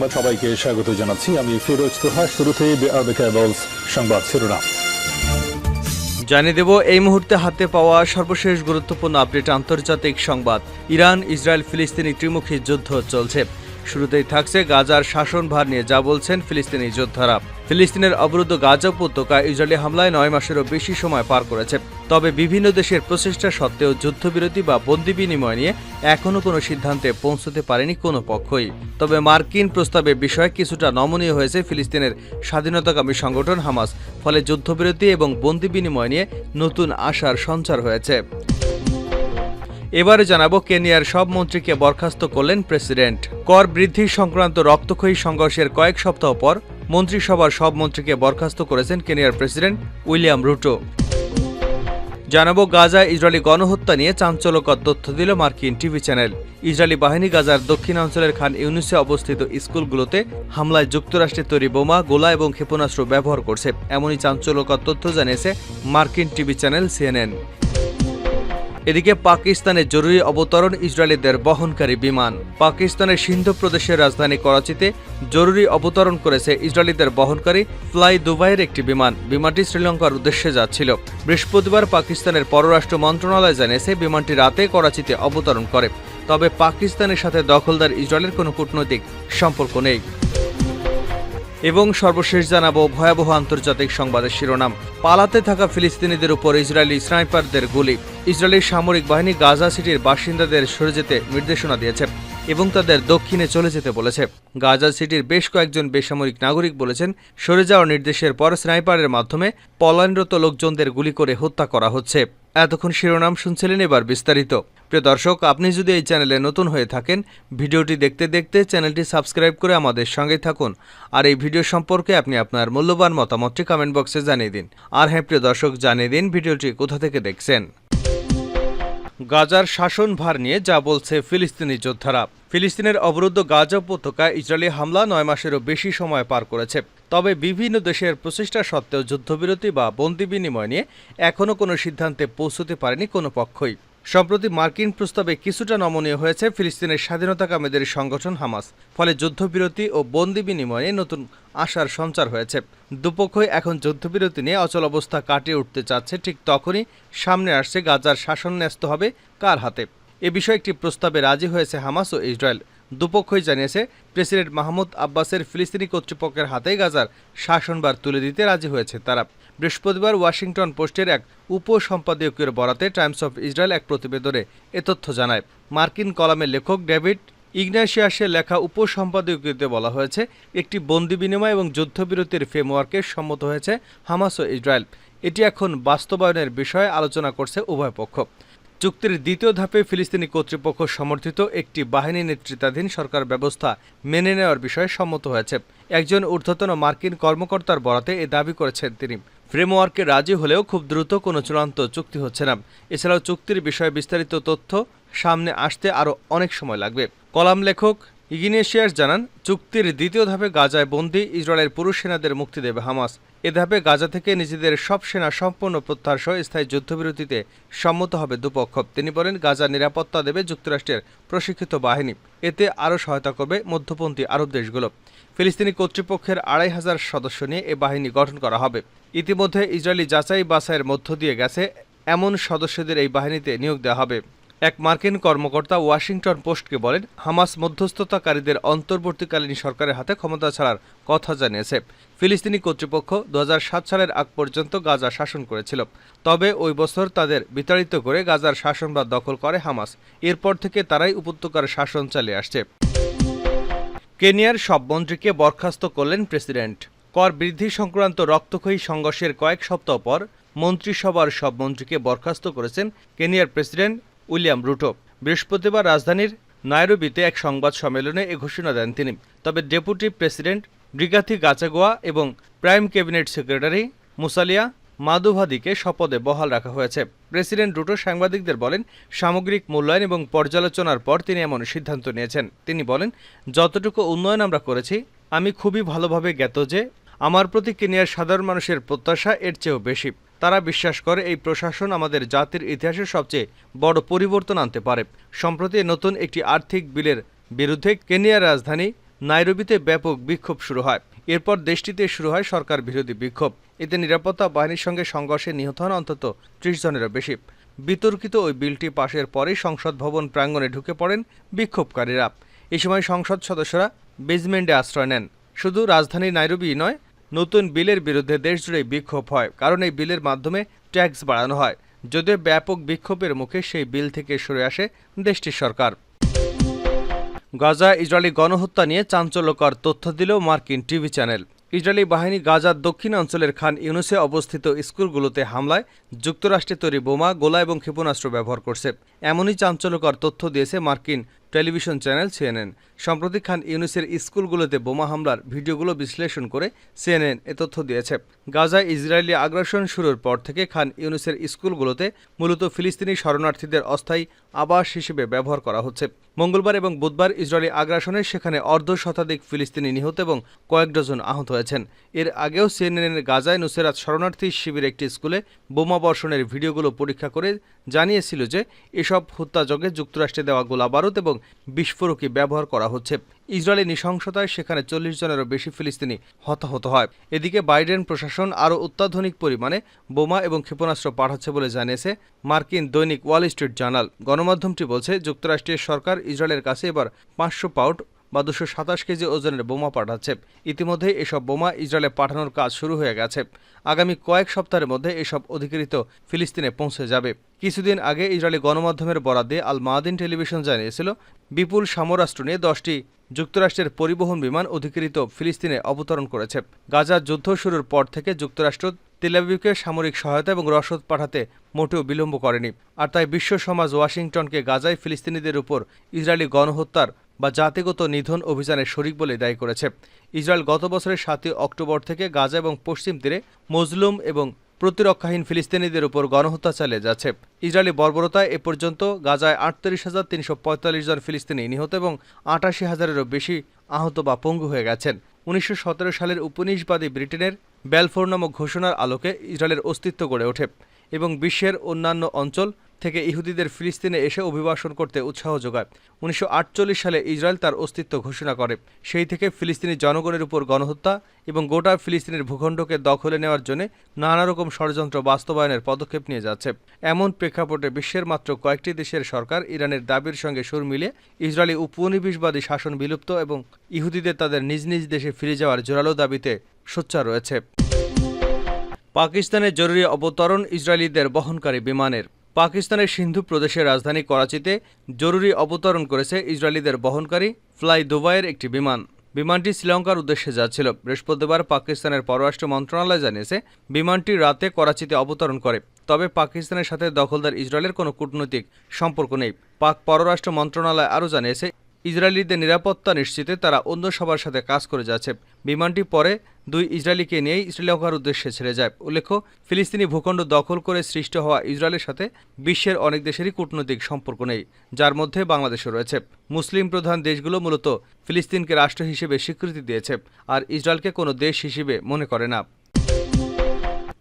সংবাদ সবাইকে স্বাগত জানাচ্ছি। আমি ফিরোজ তোহা, শুরুতে সংবাদ শিরোনাম। জানিয়ে দেব, এই মুহূর্তে হাতে পাওয়া সর্বশেষ গুরুত্বপূর্ণ আপডেট আন্তর্জাতিক সংবাদ। ইরান, ইসরায়েল, ফিলিস্তিনি ত্রিমুখী যুদ্ধ চলছে। শুরুতেই থাকছে গাজার শাসনভার নিয়ে যা বলছেন ফিলিস্তিনি যোদ্ধারা। ফিলিস্তিনের অবরুদ্ধ গাজা উপত্যকা ইসরায়েলি হামলায় নয় মাসেরও বেশি সময় পার করেছে। তবে বিভিন্ন দেশের প্রচেষ্টা সত্ত্বেও যুদ্ধবিরতি বা বন্দি বিনিময় নিয়ে এখনও কোনো সিদ্ধান্তে পৌঁছতে পারেনি কোনো পক্ষই। তবে মার্কিন প্রস্তাবে বিষয়ে কিছুটা নমনীয় হয়েছে ফিলিস্তিনের স্বাধীনতাকামী সংগঠন হামাস। ফলে যুদ্ধবিরতি এবং বন্দি বিনিময় নিয়ে নতুন আশার সঞ্চার হয়েছে। এবারে জানাব কেনিয়ার সব মন্ত্রীকে বরখাস্ত করলেন প্রেসিডেন্ট। কর বৃদ্ধি সংক্রান্ত রক্তক্ষয়ী সংঘর্ষের কয়েক সপ্তাহ পর মন্ত্রিসভার সব মন্ত্রীকে বরখাস্ত করেছেন কেনিয়ার প্রেসিডেন্ট উইলিয়াম রুটো। জানাব গাজা ইসরায়েলি গণহত্যা নিয়ে চাঞ্চল্যকর তথ্য দিল মার্কিন টিভি চ্যানেল। ইসরায়েলি বাহিনী গাজার দক্ষিণাঞ্চলের খান ইউনিসে অবস্থিত স্কুলগুলোতে হামলায় যুক্তরাষ্ট্রের তৈরি বোমা, গোলা এবং ক্ষেপণাস্ত্র ব্যবহার করছে। এমনই চাঞ্চল্যকর তথ্য জানিয়েছে মার্কিন টিভি চ্যানেল সিএনএন। এদিকে পাকিস্তানের জরুরি অবতরণ ইসরায়েলিদের বহনকারী বিমান। পাকিস্তানের সিন্ধু প্রদেশের রাজধানী করাচিতে জরুরি অবতরণ করেছে ইসরায়েলিদের বহনকারী ফ্লাই দুবাইয়ের একটি বিমান। বিমানটি শ্রীলঙ্কার উদ্দেশ্যে যাচ্ছিল। বৃহস্পতিবার পাকিস্তানের পররাষ্ট্র মন্ত্রণালয় জানিয়েছে, বিমানটি রাতে করাচিতে অবতরণ করে। তবে পাকিস্তানের সাথে দখলদার ইসরায়েলের কোনো কূটনৈতিক সম্পর্ক নেই। এবং সর্বশেষ জানাব ভয়াবহ আন্তর্জাতিক সংবাদের শিরোনাম। পালাতে থাকা ফিলিস্তিনিদের উপর ইসরায়েলি স্নাইপারদের গুলি। ইসরায়েলি সামরিক বাহিনী গাজা সিটির বাসিন্দাদের সরে যেতে নির্দেশনা দিয়েছে এবং তাদের দক্ষিণে চলে যেতে বলেছে। গাজা সিটির বেশ কয়েকজন বেসামরিক নাগরিক বলেছেন, সরে যাওয়ার নির্দেশের পর স্নাইপারের মাধ্যমে পলায়নরত লোকজনদের গুলি করে হত্যা করা হচ্ছে। এতক্ষণ শিরোনাম শুনছিলেন এবার বিস্তারিত। প্রিয় দর্শক, আপনি যদি এই চ্যানেলে নতুন হয়ে থাকেন, ভিডিওটি দেখতে দেখতে চ্যানেলটি সাবস্ক্রাইব করে আমাদের সঙ্গে থাকুন। আর এই ভিডিও সম্পর্কে আপনি আপনার মূল্যবান মতামতটি কমেন্ট বক্সে জানিয়ে দিন। আর হ্যাঁ প্রিয় দর্শক, জানিয়ে দিন ভিডিওটি কোথা থেকে দেখছেন। গাজার শাসনভার নিয়ে যা বলছে ফিলিস্তিনি যোদ্ধারা। ফিলিস্তিনের অবরুদ্ধ গাজা উপত্যকায় ইসরায়েলি হামলা নয় মাসেরও বেশি সময় পার করেছে। তবে বিভিন্ন দেশের প্রচেষ্টা সত্ত্বেও যুদ্ধবিরতি বা বন্দি বিনিময় নিয়ে এখনও কোনো সিদ্ধান্তে পৌঁছতে পারেনি কোনো পক্ষই। সম্প্রতি মার্কিন প্রস্তাবে কিছুটা নমনীয় হয়েছে ফিলিস্তিনের স্বাধীনতাকামীদের সংগঠন হামাস, ফলে যুদ্ধবিরতি ও বন্দি বিনিময়ে নতুন আশার সঞ্চার হয়েছে। দুপক্ষই এখন যুদ্ধবিরতি নিয়ে অচল অবস্থা কাটিয়ে উঠতে চাচ্ছে, ঠিক তখনই সামনে আসছে গাজার শাসন ন্যস্ত হবে কার হাতে। এ বিষয়ে একটি প্রস্তাবে রাজি হয়েছে হামাস ও ইসরায়েল। দুপক্ষই জানিয়েছে, প্রেসিডেন্ট মাহমুদ আব্বাসের ফিলিস্তিনি কর্তৃপক্ষের হাতে গাজার শাসনবার তুলে দিতে রাজি হয়েছে তারা। বৃহস্পতিবার ওয়াশিংটন পোস্টের এক উপসম্পাদকীয় বরাতে টাইমস অফ ইসরায়েল এক প্রতিবেদনে এ তথ্য জানায়। মার্কিন কলামের লেখক ডেভিড ইগনাশিয়াসের লেখা উপসম্পাদকীয়তে বলা হয়েছে, একটি বন্দি বিনিময় এবং যুদ্ধবিরতির ফ্রেমওয়ার্কে সম্মত হয়েছে হামাস ও ইসরায়েল। এটি এখন বাস্তবায়নের বিষয়ে আলোচনা করছে উভয় পক্ষ। চুক্তির দ্বিতীয় ধাপে ফিলিস্তিনি কর্তৃপক্ষ সমর্থিত একটি বাহিনী নেতৃত্বাধীন সরকার ব্যবস্থা মেনে নেওয়ার বিষয়ে সম্মত হয়েছে। একজন ঊর্ধ্বতন মার্কিন কর্মকর্তার বরাতে এ দাবি করেছেন তিনি। ফ্রেমওয়ার্কে রাজি হলেও খুব দ্রুত কোনো চূড়ান্ত চুক্তি হচ্ছে না। এছাড়াও চুক্তির বিষয়ে বিস্তারিত তথ্য সামনে আসতে আরও অনেক সময় লাগবে। কলাম লেখক ইগিনেশিয়াস জানান, চুক্তির দ্বিতীয় ধাপে গাজায় বন্দী ইসরায়েলের পুরুষ সেনাদের মুক্তি দেবে হামাস। এ ধাপে গাজা থেকে নিজেদের সব সেনা সম্পূর্ণ প্রত্যাহার সহ স্থায়ী যুদ্ধবিরতিতে সম্মত হবে দুপক্ষ তিনি বলেন, গাজা নিরাপত্তা দেবে যুক্তরাষ্ট্রের প্রশিক্ষিত বাহিনী। এতে আরও সহায়তা করবে মধ্যপন্থী আরব দেশগুলো। ফিলিস্তিনি কর্তৃপক্ষের আড়াই হাজার সদস্য নিয়ে এ বাহিনী গঠন করা হবে। ইতিমধ্যে ইসরায়েলি যাচাই বাছাইয়ের মধ্য দিয়ে গেছে, এমন সদস্যদের এই বাহিনীতে নিয়োগ দেওয়া হবে। এক মার্কিন কর্মকর্তা ওয়াশিংটন পোস্টকে বলেন, হামাস মধ্যস্থতাকারীদের অন্তর্বর্তীকালীন সরকারের হাতে ক্ষমতা ছাড়ার কথা জানিয়েছে। ফিলিস্তিনি কর্তৃপক্ষ দু হাজার সাত সালের আগ পর্যন্ত গাজা শাসন করেছিল। তবে ওই বছর তাদের বিতাড়িত করে গাজার শাসন শাসনবাদ দখল করে হামাস। এরপর থেকে তারাই উপত্যকার শাসন চালিয়ে আসছে। কেনিয়ার সব মন্ত্রীকে বরখাস্ত করলেন প্রেসিডেন্ট। কর বৃদ্ধি সংক্রান্ত রক্তক্ষয়ী সংঘর্ষের কয়েক সপ্তাহ পর মন্ত্রিসভার সব মন্ত্রীকে বরখাস্ত করেছেন কেনিয়ার প্রেসিডেন্ট উইলিয়াম রুটো। বৃহস্পতিবার রাজধানীর নাইরোবিতে এক সংবাদ সম্মেলনে এ ঘোষণা দেন তিনি। তবে ডেপুটি প্রেসিডেন্ট ব্রিগাথি গাচাগোয়া এবং প্রাইম ক্যাবিনেট সেক্রেটারি মুসালিয়া মাদুভাদিকে শপথে বহাল রাখা হয়েছে। প্রেসিডেন্ট রুটো সাংবাদিকদের বলেন, সামগ্রিক মূল্যায়ন এবং পর্যালোচনার পর তিনি এমন সিদ্ধান্ত নিয়েছেন। তিনি বলেন, যতটুকু উন্নয়ন আমরা করেছি, আমি খুবই ভালোভাবে জ্ঞাত যে আমার প্রতি কেনিয়ার সাধারণ মানুষের প্রত্যাশা এর চেয়েও বেশি। তারা বিশ্বাস করে এই প্রশাসন আমাদের জাতির ইতিহাসের সবচেয়ে বড় পরিবর্তন আনতে পারে। সম্প্রতি নতুন একটি আর্থিক বিলের বিরুদ্ধে কেনিয়ার রাজধানী নাইরোবিতে ব্যাপক বিক্ষোভ শুরু হয়। এরপর দেশটিতে শুরু হয় সরকার বিরোধী বিক্ষোভ। এতে নিরাপত্তা বাহিনীর সঙ্গে সংঘর্ষে নিহত হন অন্তত ত্রিশ জনেরও বেশি। বিতর্কিত ওই বিলটি পাশের পরেই সংসদ ভবন প্রাঙ্গণে ঢুকে পড়েন বিক্ষোভকারীরা। এ সময় সংসদ সদস্যরা বেজমেন্টে আশ্রয় নেন। শুধু রাজধানী নাইরোবি নয় নতুন বিলের বিরুদ্ধে দেশজুড়ে বিক্ষোভ হয়, কারণ এই বিলের মাধ্যমে ট্যাক্স বাড়ানো হয়। যদিও ব্যাপক বিক্ষোভের মুখে সেই বিল থেকে সরে আসে দেশটির সরকার। গাজা ইসরায়েলি গণহত্যা নিয়ে চাঞ্চল্যকর তথ্য দিল মার্কিন টিভি চ্যানেল। ইসরায়েলি বাহিনী গাজার দক্ষিণ অঞ্চলের খান ইউনুসে অবস্থিত স্কুলগুলোতে হামলায় যুক্তরাষ্ট্রে তৈরি বোমা, গোলা এবং ক্ষেপণাস্ত্র ব্যবহার করছে। এমনই চাঞ্চল্যকর তথ্য দিয়েছে মার্কিন টেলিভিশন চ্যানেল সিএনএন। সম্প্রতি খান ইউনুসের স্কুলগুলোতে বোমা হামলার ভিডিওগুলো বিশ্লেষণ করে সিএনএন এ তথ্য দিয়েছে। গাজায় ইসরায়েলি আগ্রাসন শুরুর পর থেকে খান ইউনুসের স্কুলগুলোতে মূলত ফিলিস্তিনি শরণার্থীদের অস্থায়ী আবাস হিসেবে ব্যবহার করা হচ্ছে। মঙ্গলবার এবং বুধবার ইসরায়েলি আগ্রাসনে সেখানে অর্ধ শতাধিক ফিলিস্তিনি নিহত এবং কয়েক ডজন আহত হয়েছেন। এর আগেও সিএনএনের গাজায় নুসেরাত শরণার্থী শিবির একটি স্কুলে বোমা বর্ষণের ভিডিওগুলো পরীক্ষা করে জানিয়েছিল যে এসব হত্যাযজ্ঞে যুক্তরাষ্ট্রে দেওয়া গোলা বারুদ এবং বিস্ফোরকই ব্যবহার করা হচ্ছে ইসরায়েলি নৃশংসতায় সেখানে চল্লিশ জনেরও বেশি ফিলিস্তিনি হতাহত হয়। এদিকে বাইডেন প্রশাসন আরও অত্যাধুনিক পরিমাণে বোমা এবং ক্ষেপণাস্ত্র পাঠাচ্ছে বলে জানিয়েছে মার্কিন দৈনিক ওয়াল স্ট্রিট জার্নাল। গণমাধ্যমটি বলছে, যুক্তরাষ্ট্রের সরকার ইসরায়েলের কাছে এবার পাঁচশো পাউন্ড বা দুশো সাতাশ কেজি ওজনের বোমা পাঠাচ্ছে। ইতিমধ্যে এসব বোমা ইসরায়েলে পাঠানোর কাজ শুরু হয়ে গেছে। আগামী কয়েক সপ্তাহের মধ্যে এসব অধিকৃত ফিলিস্তিনে পৌঁছে যাবে। কিছুদিন আগে ইসরায়েলি গণমাধ্যমের বরাদ্দে আল মাদিন টেলিভিশন জানিয়েছিল বিপুল সামরাষ্ট্র নিয়ে দশটি যুক্তরাষ্ট্রের পরিবহন বিমান অধিকৃত ফিলিস্তিনে অবতরণ করেছে। গাজা যুদ্ধ শুরুর পর থেকে যুক্তরাষ্ট্র তেলাবিবকে সামরিক সহায়তা এবং রসদ পাঠাতে মোটেও বিলম্ব করেনি। আর তাই বিশ্ব সমাজ ওয়াশিংটনকে গাজায় ফিলিস্তিনিদের উপর ইসরায়েলি গণহত্যার বা জাতিগত নিধন অভিযানের শরিক বলে দায়ী করেছে। ইসরায়েল গত বছরের সাতই অক্টোবর থেকে গাজা এবং পশ্চিম তীরে মজলুম এবং প্রতিরক্ষাহীন ফিলিস্তিনিদের উপর গণহত্যা চালিয়ে যাচ্ছে। ইসরায়েলি বর্বরতায় এ পর্যন্ত গাজায় আটত্রিশ হাজার তিনশো পঁয়তাল্লিশ জন ফিলিস্তিনি নিহত এবং আটাশি হাজারেরও বেশি আহত বা পঙ্গু হয়ে গেছেন। উনিশশো সতেরো সালের উপনিষবাদী ব্রিটেনের ব্যালফোর নামক ঘোষণার আলোকে ইসরায়েলের অস্তিত্ব গড়ে ওঠে এবং বিশ্বের অন্যান্য অঞ্চল থেকে ইহুদিদের ফিলিস্তিনে এসে অভিবাসন করতে উৎসাহ যোগায়। উনিশশো আটচল্লিশ সালে ইসরায়েল তার অস্তিত্ব ঘোষণা করে। সেই থেকে ফিলিস্তিনি জনগণের উপর গণহত্যা এবং গোটা ফিলিস্তিনের ভূখণ্ডকে দখলে নেওয়ার জন্য নানা রকম ষড়যন্ত্র বাস্তবায়নের পদক্ষেপ নিয়ে যাচ্ছে। এমন প্রেক্ষাপটে বিশ্বের মাত্র কয়েকটি দেশের সরকার ইরানের দাবির সঙ্গে সুর মিলিয়ে ইসরায়েলি উপনিবেশবাদী শাসন বিলুপ্ত এবং ইহুদিদের তাদের নিজ নিজ দেশে ফিরে যাওয়ার জোরালো দাবিতে সোচ্চার রয়েছে। পাকিস্তানের জরুরি অবতরণ ইসরায়েলিদের বহনকারী বিমানের পাকিস্তানের সিন্ধু প্রদেশের রাজধানী করাচিতে জরুরি অবতরণ করেছে ইসরায়েলিদের বহনকারী ফ্লাই দুবাইয়ের একটি বিমান। বিমানটি শ্রীলঙ্কার উদ্দেশ্যে যাচ্ছিল। বৃহস্পতিবার পাকিস্তানের পররাষ্ট্র মন্ত্রণালয় জানিয়েছে, বিমানটি রাতে করাচিতে অবতরণ করে। তবে পাকিস্তানের সাথে দখলদার ইসরায়েলের কোনো কূটনৈতিক সম্পর্ক নেই। পাক পররাষ্ট্র মন্ত্রণালয় আরও জানিয়েছে ইসরায়েলিদের নিরাপত্তা নিশ্চিতে তারা অন্য সবার সাথে কাজ করে যাচ্ছে। বিমানটি পরে দুই ইসরায়েলিকে নিয়েই শ্রীলঙ্কার উদ্দেশ্যে ছেড়ে যায়। উল্লেখ্য, ফিলিস্তিনি ভূখণ্ড দখল করে সৃষ্ট হওয়া ইসরায়েলের সাথে বিশ্বের অনেক দেশেরই কূটনৈতিক সম্পর্ক নেই, যার মধ্যে বাংলাদেশও রয়েছে। মুসলিম প্রধান দেশগুলো মূলত ফিলিস্তিনকে রাষ্ট্র হিসেবে স্বীকৃতি দিয়েছে, আর ইসরায়েলকে কোনো দেশ হিসেবে মনে করে না।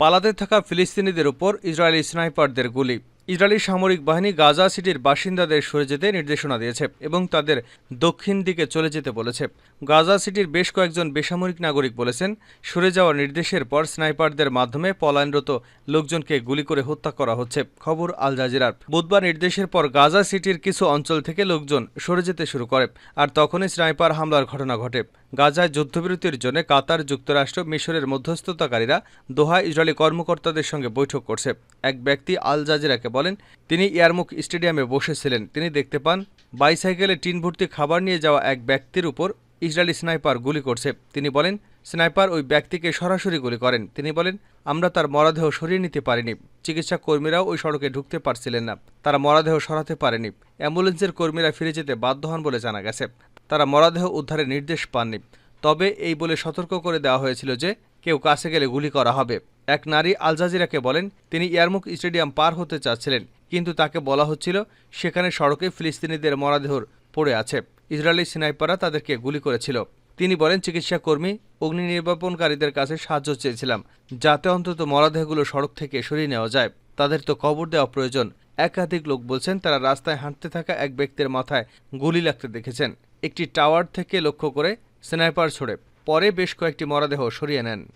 পালাতে থাকা ফিলিস্তিনিদের উপর ইসরায়েলি স্নাইপারদের গুলি। ইসরায়েলি সামরিক বাহিনী গাজা সিটির বাসিন্দাদের সরে যেতে নির্দেশনা দিয়েছে এবং তাদের দক্ষিণ দিকে চলে যেতে বলেছে। গাজা সিটির বেশ কয়েকজন বেসামরিক নাগরিক বলেছেন, সরে যাওয়ার নির্দেশের পর স্নাইপারদের মাধ্যমে পলায়নরত লোকজনকে গুলি করে হত্যা করা হচ্ছে, খবর আল জাজিরার। বুধবার নির্দেশের পর গাজা সিটির কিছু অঞ্চল থেকে লোকজন সরে যেতে শুরু করে, আর তখনই স্নাইপার হামলার ঘটনা ঘটে। গাজায় যুদ্ধবিরতির জন্য কাতার যুক্তরাষ্ট্র, মিশরের মধ্যস্থতাকারীরা দোহা ইসরায়েলি কর্মকর্তাদের সঙ্গে বৈঠক করছে। এক ব্যক্তি আল জাজিরাকে বলেন, তিনি ইয়ারমুখ স্টেডিয়ামে বসেছিলেন। তিনি দেখতে পান, বাইসাইকেলে টিন ভর্তি খাবার নিয়ে যাওয়া এক ব্যক্তির উপর ইসরায়েলি স্নাইপার গুলি করছে। তিনি বলেন, স্নাইপার ওই ব্যক্তিকে সরাসরি গুলি করেন। তিনি বলেন, আমরা তার মরাদেহ সরিয়ে নিতে পারিনি। চিকিৎসা কর্মীরাও ওই সড়কে ঢুকতে পারছিলেন না। তারা মরাদেহ সরাতে পারেনি। অ্যাম্বুলেন্সের কর্মীরা ফিরে যেতে বাধ্য হন বলে জানা গেছে। তারা মরাদেহ উদ্ধারের নির্দেশ পাননি। তবে এই বলে সতর্ক করে দেওয়া হয়েছিল যে কেউ কাছে গেলে গুলি করা হবে। এক নারী আল জাজিরাকে বলেন, তিনি ইয়ারমুখ স্টেডিয়াম পার হতে চাচ্ছিলেন, কিন্তু তাকে বলা হচ্ছিল, সেখানে সড়কে ফিলিস্তিনিদের মরাদেহর পড়ে আছে। ইসরায়েলি স্নাইপাররা তাদেরকে গুলি করেছিল। তিনি বলেন চিকিৎসা কর্মী অগ্নি নির্বাপনকারীদের কাছে সাহায্য চেয়েছিলাম, যাতে অন্তত মরাদেহগুলো সড়ক থেকে সরিয়ে নেওয়া যায়। তাদের তো কবর দেওয়া প্রয়োজন। একাধিক লোক বলছেন, তারা রাস্তায় হাঁটতে থাকা এক ব্যক্তির মাথায় গুলি লাগতে দেখেছেন। একটি টাওয়ার থেকে লক্ষ্য করে স্নাইপার ছোড়ে পরে বেশ কয়েকটি মরদেহ সরিয়ে নেন।